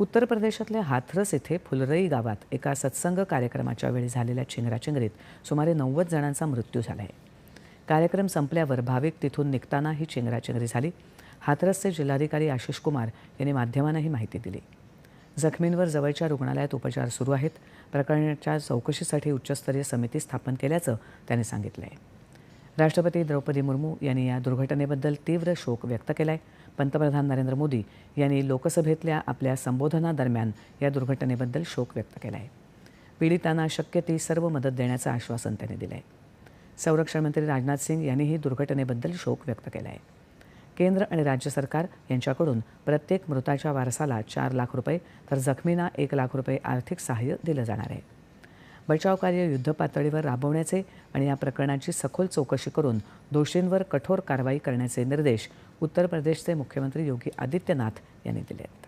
उत्तर प्रदेशातल्या हाथरस येथे फुलरई गावात एका सत्संग कार्यक्रमाच्या वेळी झालेल्या चेंगराचेंगरीत सुमारे नव्वद जणांचा मृत्यू झाला आहे. कार्यक्रम संपल्यावर भाविक तिथून निघताना ही चेंगराचेंगरी झाली. हाथरसचे जिल्हाधिकारी आशिष कुमार यांनी माध्यमांना ही माहिती दिली. जखमींवर जवळच्या रुग्णालयात उपचार सुरू आहेत. प्रकरणाच्या चौकशीसाठी उच्चस्तरीय समिती स्थापन केल्याचं त्यांनी सांगितलं आहे राष्ट्रपती द्रौपदी मुर्मू यांनी या दुर्घटनेबद्दल तीव्र शोक व्यक्त केला आहे पंतप्रधान नरेंद्र मोदी यांनी लोकसभेतल्या आपल्या संबोधनादरम्यान या दुर्घटनेबद्दल शोक व्यक्त केला आहे पीडितांना शक्य ती सर्व मदत देण्याचं आश्वासन त्यांनी दिलं आहे संरक्षण मंत्री राजनाथ सिंग यांनीही दुर्घटनेबद्दल शोक व्यक्त केला आहे केंद्र आणि राज्य सरकार यांच्याकडून प्रत्येक मृताच्या वारसाला चार लाख रुपये तर जखमींना एक लाख रुपये आर्थिक सहाय्य दिलं जाणार आहे. बचाव कार्य युद्धपातळीवर राबवण्याचे आणि या प्रकरणाची सखोल चौकशी करून दोषींवर कठोर कारवाई करण्याचे निर्देश उत्तर प्रदेशचे मुख्यमंत्री योगी आदित्यनाथ यांनी दिले आहेत.